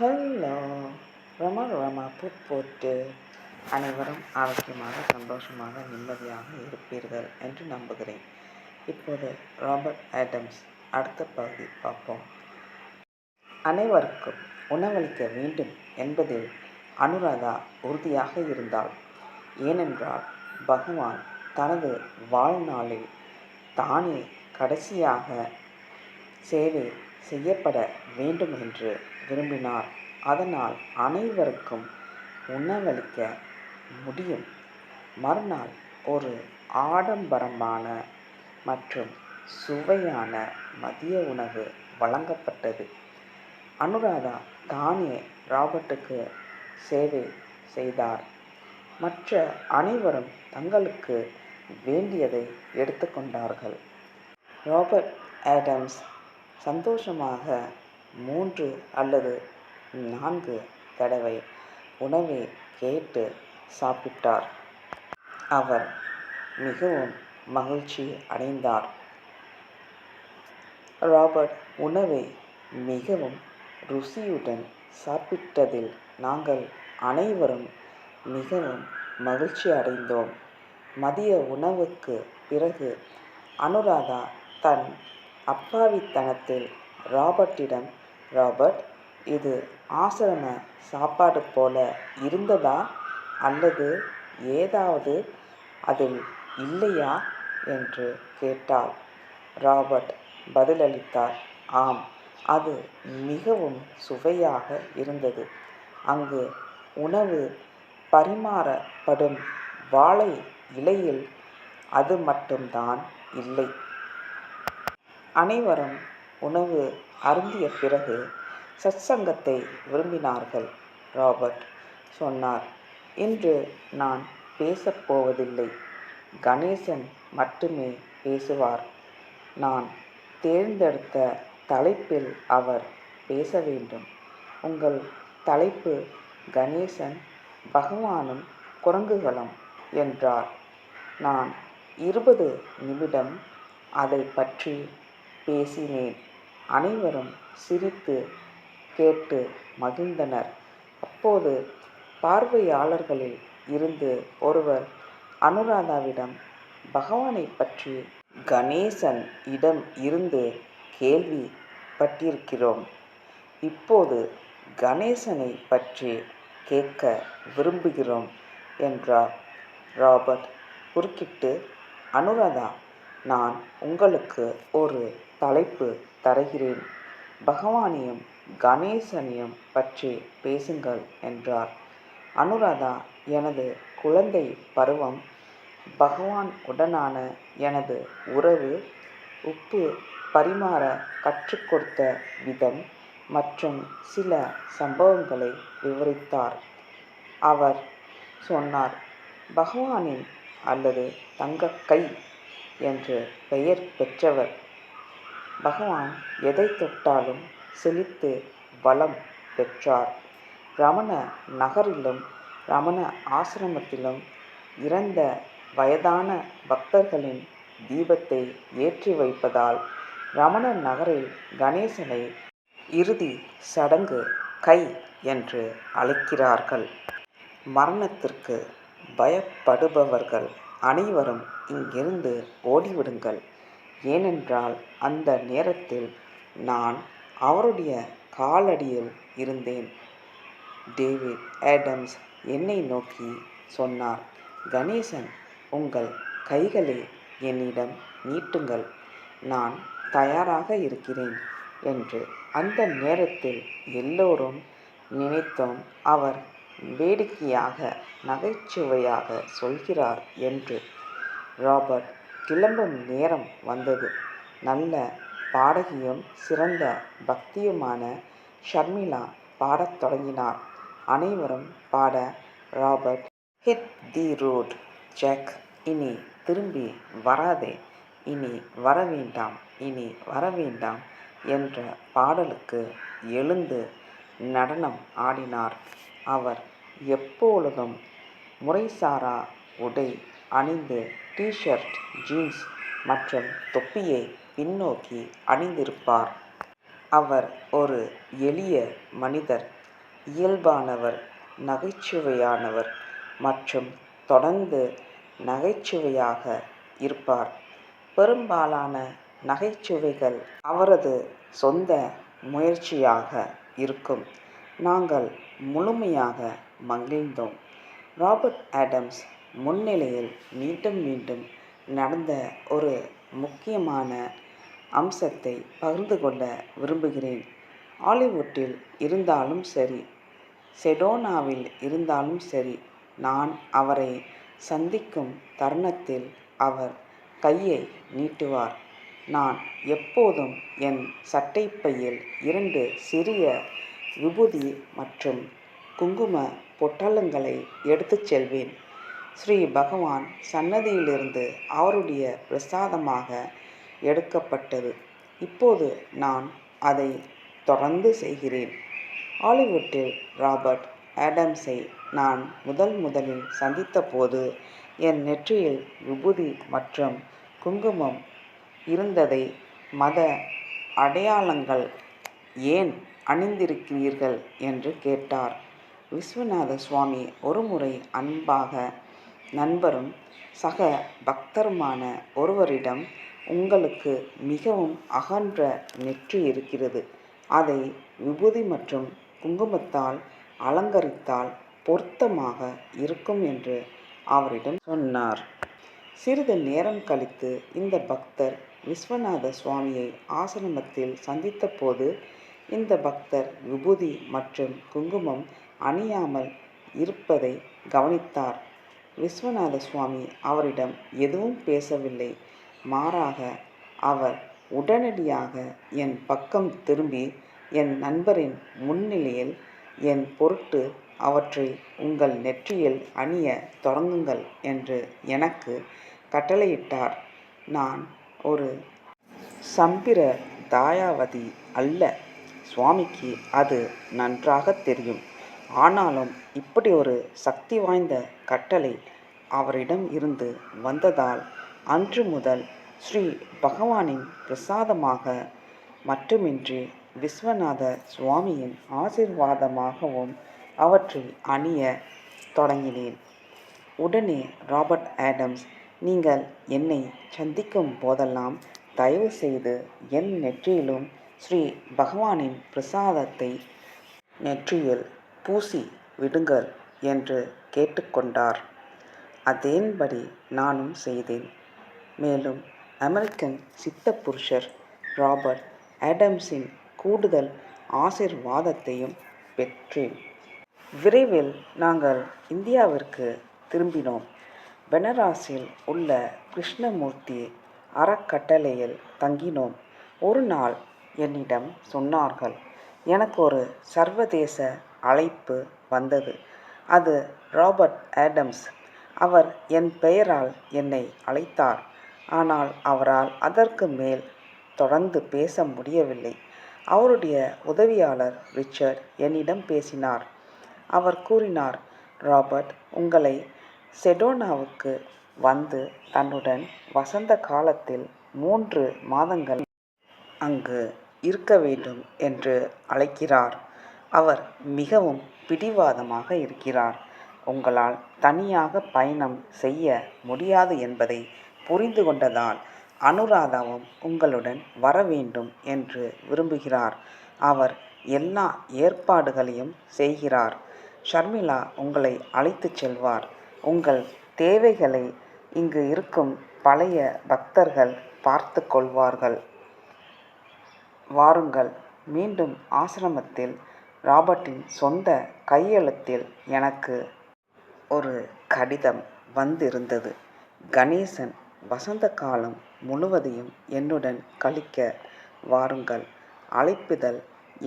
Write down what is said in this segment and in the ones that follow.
Hello ரம Rama பூ போட்டு அனைவரும் ஆரோக்கியமாக சந்தோஷமாக நிம்மதியாக இருப்பீர்கள் என்று நம்புகிறேன். இப்போது ராபர்ட் ஆடம்ஸ் அடுத்த பகுதி பார்ப்போம். அனைவருக்கும் உணவளிக்க வேண்டும் என்பதில் அனுராதா உறுதியாக இருந்தாள். ஏனென்றால் பகவான் தனது வாழ்நாளில் தானே கடைசியாக சேவை செய்யப்பட வேண்டும் என்று விரும்பினார். அதனால் அனைவருக்கும் உணவளிக்க முடியும். மறுநாள் ஒரு ஆடம்பரமான மற்றும் சுவையான மதிய உணவு வழங்கப்பட்டது. அனுராதா தானே ராபர்ட்டுக்கு சேவை செய்தார். மற்ற அனைவரும் தங்களுக்கு வேண்டியதை எடுத்துக்கொண்டார்கள். ராபர்ட் ஆடம்ஸ் சந்தோஷமாக மூன்று அல்லது நான்கு தடவை உணவை கேட்டு சாப்பிட்டார். அவர் மிகவும் மகிழ்ச்சி அடைந்தார். ராபர்ட் உணவை மிகவும் ருசியுடன் சாப்பிட்டதில் நாங்கள் அனைவரும் மிகவும் மகிழ்ச்சி அடைந்தோம். மதிய உணவுக்கு பிறகு அனுராதா தன் அப்பாவித்தனத்தில் ராபர்ட்டிடம் ராபர்ட் இது ஆசிரம சாப்பாடு போல இருந்ததா? அல்லது ஏதாவது அதில் இல்லையா? என்று கேட்டாள். ராபர்ட் பதிலளித்தார் ஆம் அது மிகவும் சுவையாக இருந்தது. அங்கு உணவு பரிமாறப்படும் வாழை இலையில் அது மட்டும்தான் இல்லை. அனைவரும் உணவு அருந்திய பிறகு சத்சங்கத்தை விரும்பினார்கள். ராபர்ட் சொன்னார் இன்று நான் பேசப்போவதில்லை கணேசன் மட்டுமே பேசுவார். நான் தேர்ந்தெடுத்த தலைப்பில் அவர் பேச வேண்டும். உங்கள் தலைப்பு கணேசன் பகவானும் குரங்குகளும் என்றார். நான் இருபது நிமிடம் அதை பற்றி பேசினேன். அனைவரும் சிரித்து கேட்டு மகிழ்ந்தனர். அப்போது பார்வையாளர்களில் இருந்து ஒருவர் அனுராதாவிடம் பகவானை பற்றி கணேசன் இடம் இருந்து கேள்விப்பட்டிருக்கிறோம் இப்போது கணேசனை பற்றி கேட்க விரும்புகிறோம் என்றார். ராபர்ட் குறுக்கிட்டு அனுராதா நான் உங்களுக்கு ஒரு தலைப்பு தருகிறேன். பகவானையும் கணேசனையும் பற்றி பேசுங்கள் என்றார். அனுராதா எனது குழந்தை பருவம் பகவான் உடனான எனது உறவு உப்பு பரிமாற கற்றுக் கொடுத்த விதம் மற்றும் சில சம்பவங்களை விவரித்தார். அவர் சொன்னார் பகவானின் அல்லது தங்கக்கை என்று பெயர் பெற்றவர். பகவான் எதை தொட்டாலும் செழித்து வளம் பெற்றார். ரமண நகரிலும் ரமண ஆசிரமத்திலும் இறந்த வயதான பக்தர்களின் தீபத்தை ஏற்றி வைப்பதால் ரமண நகரில் கணேசனை இறுதி சடங்கு கை என்று அழைக்கிறார்கள். மரணத்திற்கு பயப்படுபவர்கள் அனைவரும் இங்கிருந்து ஓடிவிடுங்கள். ஏனென்றால் அந்த நேரத்தில் நான் அவருடைய காலடியில் இருந்தேன். டேவிட் ஆடம்ஸ் என்னை நோக்கி சொன்னார் கணேசன் உங்கள் கைகளை என்னிடம் நீட்டுங்கள். நான் தயாராக இருக்கிறேன் என்று அந்த நேரத்தில் எல்லோரும் நினைத்தோம். அவர் வேடிக்கையாக நகைச்சுவையாக சொல்கிறார் என்று ராபர்ட். கிளம்பும் நேரம் வந்தது. நல்ல பாடகியும் சிறந்த பக்தியுமான ஷர்மிளா பாடத் தொடங்கினார். அனைவரும் பாட Robert hit the road Jack இனி திரும்பி வராதே. இனி வர வேண்டாம். இனி வர வேண்டாம் என்ற பாடலுக்கு எழுந்து நடனம் ஆடினார். அவர் எப்பொழுதும் முறைசாரா உடை அணிந்து டிஷர்ட் ஜீன்ஸ் மற்றும் தொப்பியை பின்னோக்கி அணிந்திருப்பார் அவர் ஒரு எளிய மனிதர் இயல்பானவர் நகைச்சுவையானவர் மற்றும் தொடர்ந்து நகைச்சுவையாக இருப்பார். பெரும்பாலான நகைச்சுவைகள் அவரது சொந்த முயற்சியாக இருக்கும். நாங்கள் முழுமையாக மகிழ்ந்தோம். ராபர்ட் ஆடம்ஸ் முன்னிலையில் மீண்டும் மீண்டும் நடந்த ஒரு முக்கியமான அம்சத்தை பகிர்ந்து கொள்ள விரும்புகிறேன். ஹாலிவுட்டில் இருந்தாலும் சரி செடோனாவில் இருந்தாலும் சரி நான் அவரை சந்திக்கும் தருணத்தில் அவர் கையை நீட்டுவார். நான் எப்போதும் என் சட்டைப்பையில் இரண்டு சிறிய விபூதி மற்றும் குங்கும பொட்டலங்களை எடுத்துச் செல்வேன். ஸ்ரீ பகவான் சன்னதியிலிருந்து அவருடைய பிரசாதமாக எடுக்கப்பட்டது. இப்போது நான் அதை தொடர்ந்து செய்கிறேன். ஹாலிவுட்டில் ராபர்ட் ஆடம்ஸை நான் முதல் முதலில் சந்தித்தபோது என் நெற்றியில் விபூதி மற்றும் குங்குமம் இருந்ததை மத அடையாளங்கள் ஏன் அணிந்திருக்கிறீர்கள்? என்று கேட்டார். விஸ்வநாத சுவாமி ஒருமுறை அன்பாக நண்பரும் சக பக்தருமான ஒருவரிடம் உங்களுக்கு மிகவும் அகன்ற நெற்றி இருக்கிறது. அதை விபூதி மற்றும் குங்குமத்தால் அலங்கரித்தால் பொருத்தமாக இருக்கும் என்று அவரிடம் சொன்னார். சிறிது நேரம் கழித்து இந்த பக்தர் விஸ்வநாத சுவாமியை ஆசிரமத்தில் சந்தித்தபோது இந்த பக்தர் விபூதி மற்றும் குங்குமம் அணியாமல் இருப்பதை கவனித்தார். விஸ்வநாத சுவாமி அவரிடம் எதுவும் பேசவில்லை. மாறாக அவர் உடனடியாக என் பக்கம் திரும்பி என் நண்பரின் முன்னிலையில் என் பொருட்டு அவற்றை உங்கள் நெற்றியில் அணிய தொடங்குங்கள் என்று எனக்கு கட்டளையிட்டார். நான் ஒரு சம்பிர தாயாவதி அல்ல. சுவாமிக்கு அது நன்றாக தெரியும். ஆனாலும் இப்படி ஒரு சக்தி வாய்ந்த கட்டளை அவரிடம் இருந்து வந்ததால் அன்று முதல் ஸ்ரீ பகவானின் பிரசாதமாக மட்டுமின்றி விஸ்வநாத சுவாமியின் ஆசீர்வாதமாகவும் அவற்றை அணிய தொடங்கினேன். உடனே ராபர்ட் ஆடம்ஸ் நீங்கள் என்னை சந்திக்கும் போதெல்லாம் தயவு செய்து என் நெற்றியிலும் ஸ்ரீ பகவானின் பிரசாதத்தை நெற்றியில் பூசி விடுங்கள் என்று கேட்டுக்கொண்டார் அதேன்படி நானும் செய்தேன். மேலும் அமெரிக்கன் சித்த புருஷர் ராபர்ட் ஆடம்ஸின் கூடுதல் ஆசீர்வாதத்தையும் பெற்றேன். விரைவில் நாங்கள் இந்தியாவிற்கு திரும்பினோம். பெனாரஸில் உள்ள கிருஷ்ணமூர்த்தி அறக்கட்டளையில் தங்கினோம். ஒரு நாள் என்னிடம் சொன்னார்கள் எனக்கு ஒரு சர்வதேச அழைப்பு வந்தது. அது ராபர்ட் ஆடம்ஸ். அவர் என் பெயரால் என்னை அழைத்தார். ஆனால் அவரால் அதற்கு மேல் தொடர்ந்து பேச முடியவில்லை. அவருடைய உதவியாளர் ரிச்சர்ட் என்னிடம் பேசினார். அவர் கூறினார் ராபர்ட் உங்களை செடோனாவுக்கு வந்து தன்னுடன் வசந்த காலத்தில் மூன்று மாதங்கள் அங்கு இருக்க வேண்டும் என்று அழைக்கிறார். அவர் மிகவும் பிடிவாதமாக இருக்கிறார். உங்களால் தனியாக பயணம் செய்ய முடியாது என்பதை புரிந்து கொண்டதால் அனுராதாவும் உங்களுடன் வர வேண்டும் என்று விரும்புகிறார். அவர் எல்லா ஏற்பாடுகளையும் செய்கிறார். ஷர்மிளா உங்களை அழைத்துச் செல்வார். உங்கள் தேவைகளை இங்கு இருக்கும் பழைய பக்தர்கள் பார்த்து கொள்வார்கள். வாருங்கள். மீண்டும் ஆசிரமத்தில் ராபர்ட்டின் சொந்த கையெழுத்தில் எனக்கு ஒரு கடிதம் வந்திருந்தது. கணேசன் வசந்த காலம் முழுவதையும் என்னுடன் கழிக்க வாருங்கள். அழைப்பிதழ்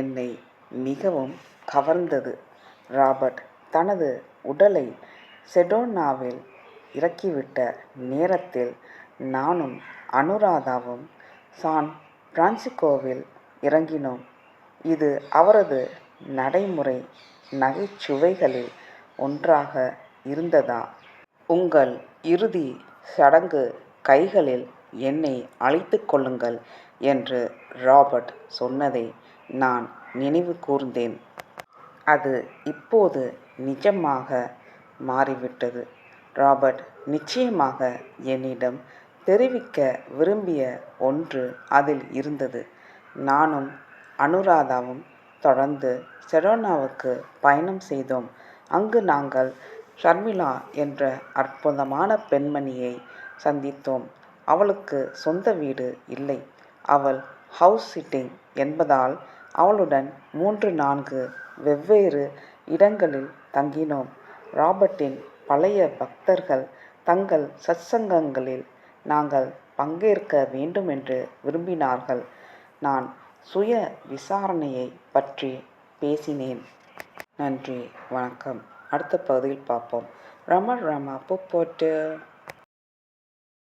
என்னை மிகவும் கவர்ந்தது. ராபர்ட் தனது உடலை செடோனாவில் இறக்கிவிட்ட நேரத்தில் நானும் அனுராதாவும் சான் பிரான்சிஸ்கோவில் இறங்கினோம். இது அவரது நடைமுறை நகைச்சுவைகளில் ஒன்றாக இருந்ததா? உங்கள் இறுதி சடங்கு கைகளில் என்னை அழைத்துக் கொள்ளுங்கள் என்று ராபர்ட் சொன்னதை நான் நினைவு கூர்ந்தேன். அது இப்போது நிஜமாக மாறிவிட்டது. ராபர்ட் நிச்சயமாக என்னிடம் தெரிவிக்க விரும்பிய ஒன்று அதில் இருந்தது. நானும் அனுராதாவும் தொடர்ந்து செரோனாவுக்கு பயணம் செய்தோம். அங்கு நாங்கள் ஷர்மிளா என்ற அற்புதமான பெண்மணியை சந்தித்தோம். அவளுக்கு சொந்த வீடு இல்லை. அவள் ஹவுஸ் சிட்டிங் என்பதால் அவளுடன் மூன்று நான்கு வெவ்வேறு இடங்களில் தங்கினோம். ராபர்ட்டின் பழைய பக்தர்கள் தங்கள் சத்சங்கங்களில் நாங்கள் பங்கேற்க வேண்டுமென்று விரும்பினார்கள். நான் சுய விசாரணையை பற்றி பேசினேன். நன்றி வணக்கம் அடுத்த பகுதியில் பார்ப்போம். ரம ரம பூ போட்டு